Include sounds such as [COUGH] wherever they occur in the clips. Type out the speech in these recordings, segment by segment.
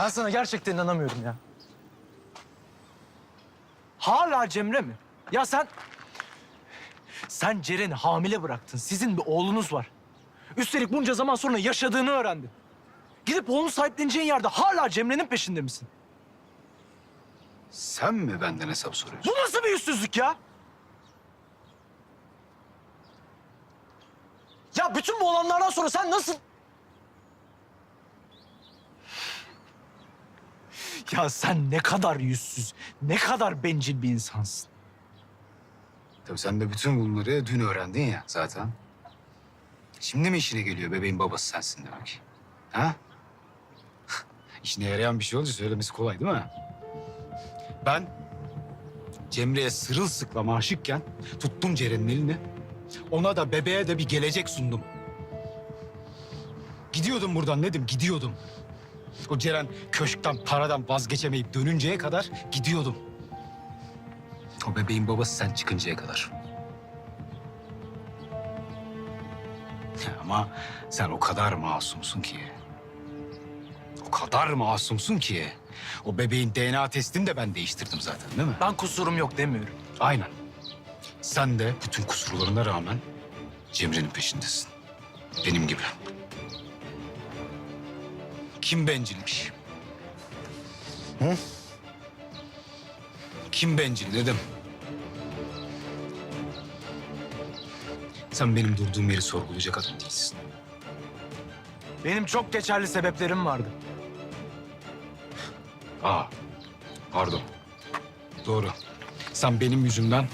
Ben sana gerçekten inanamıyorum ya. Hala Cemre mi? Ya sen... Sen Ceren'i hamile bıraktın. Sizin bir oğlunuz var. Üstelik bunca zaman sonra yaşadığını öğrendin. Gidip oğlunu sahipleneceğin yerde hala Cemre'nin peşinde misin? Sen mi benden hesap soruyorsun? Bu nasıl bir yüzsüzlük ya? Ya bütün bu olanlardan sonra sen nasıl... Ya sen ne kadar yüzsüz, ne kadar bencil bir insansın. Tabii sen de bütün bunları dün öğrendin ya zaten. Şimdi mi işine geliyor bebeğin babası sensin demek? Ha? [LAUGHS] İşine yarayan bir şey olunca söylemesi kolay değil mi? Ben Cemre'ye sırılsıklam aşıkken tuttum Ceren'in elini. Ona da bebeğe de bir gelecek sundum. Gidiyordum buradan Nedim, gidiyordum. O Ceren köşkten, paradan vazgeçemeyip dönünceye kadar gidiyordum. O bebeğin babası sen çıkıncaya kadar. Ama sen o kadar masumsun ki. O kadar masumsun ki. O bebeğin DNA testini de ben değiştirdim zaten değil mi? Ben kusurum yok demiyorum. Aynen. Sen de bütün kusurlarına rağmen Cemre'nin peşindesin. Benim gibi. Kim bencilmiş? Hı? Kim bencil dedim. Sen benim durduğum yeri sorgulayacak adam değilsin. Benim çok geçerli sebeplerim vardı. Aa, pardon. Doğru. Sen benim yüzümden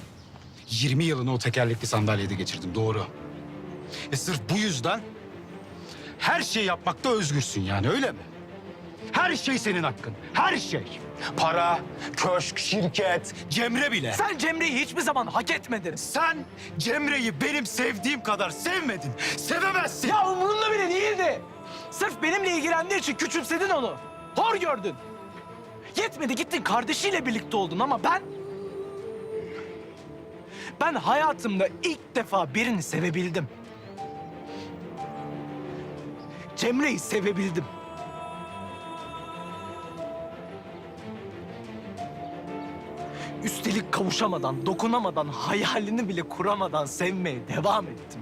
20 yılını o tekerlekli sandalyede geçirdin. Doğru. E sırf bu yüzden her şeyi yapmakta özgürsün yani öyle mi? Her şey senin hakkın. Her şey. Para, köşk, şirket, Cemre bile. Sen, Cemre'yi hiçbir zaman hak etmedin. sen Cemre'yi benim sevdiğim kadar sevmedin. Sevemezsin. Ya umurunda bile değildi. Sırf benimle ilgilendiği için küçümsedin onu. Hor gördün. Yetmedi gittin kardeşiyle birlikte oldun ama ben... Ben hayatımda ilk defa birini sevebildim. Cemre'yi sevebildim. Üstelik kavuşamadan, dokunamadan, hayalini bile kuramadan sevmeye devam ettim.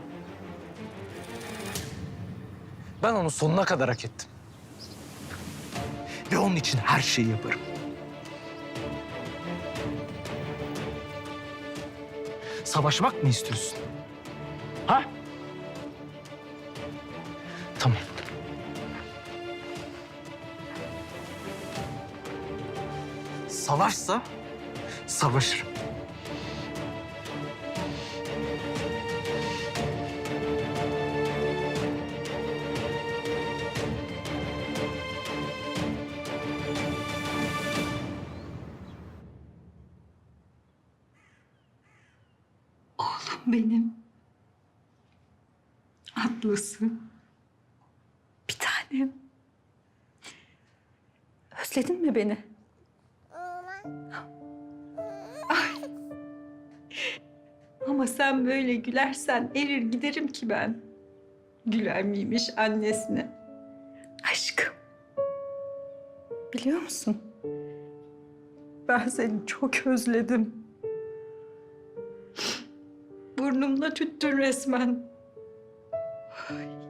Ben onu sonuna kadar hak ettim. Ve onun için her şeyi yaparım. Savaşmak mı istiyorsun? Ha? Tamam. Savaşsa savaşırım. Benim. Atlısı. Bir tanem. Özledin mi beni? Ay. Ama sen böyle gülersen erir giderim ki ben. Güler miymiş annesine? Aşkım. Biliyor musun? Ben seni çok özledim. Burnumla tüttün resmen. Başak.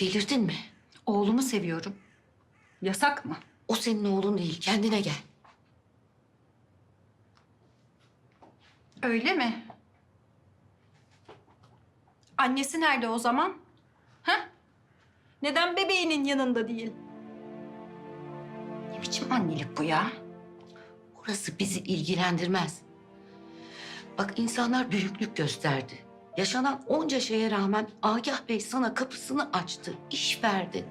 Delirdin mi? Oğlumu seviyorum. Yasak mı? O senin oğlun değil. Kendine gel. Öyle mi? Annesi nerede o zaman? Ha? Neden bebeğinin yanında değil? Ne biçim annelik bu ya? Orası bizi ilgilendirmez. Bak insanlar büyüklük gösterdi. Yaşanan onca şeye rağmen Agah Bey sana kapısını açtı, iş verdi.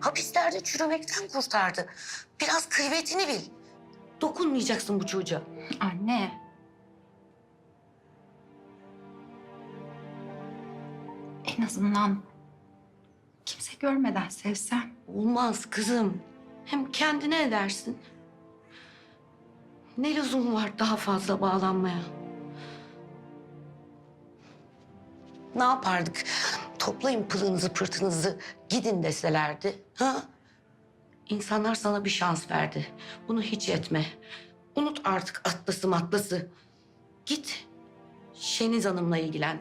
Hapislerde çürümekten kurtardı. Biraz kıymetini bil. Dokunmayacaksın bu çocuğa. Anne. En azından kimse görmeden sevsem. Olmaz kızım. Hem kendine edersin. Ne lüzum var daha fazla bağlanmaya? Ne yapardık? Toplayın pılınızı pırtınızı gidin deselerdi. Ha? İnsanlar sana bir şans verdi. Bunu hiç etme. Unut artık atlası matlası. Git Şeniz Hanım'la ilgilen.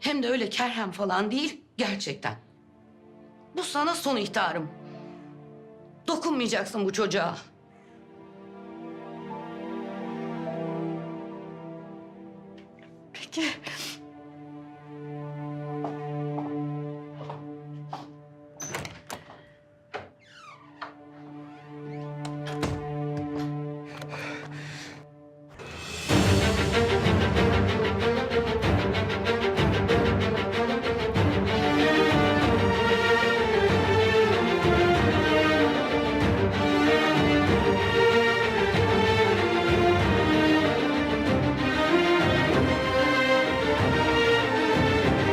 Hem de öyle kerhem falan değil, gerçekten. Bu sana son ihtarım. Dokunmayacaksın bu çocuğa. Peki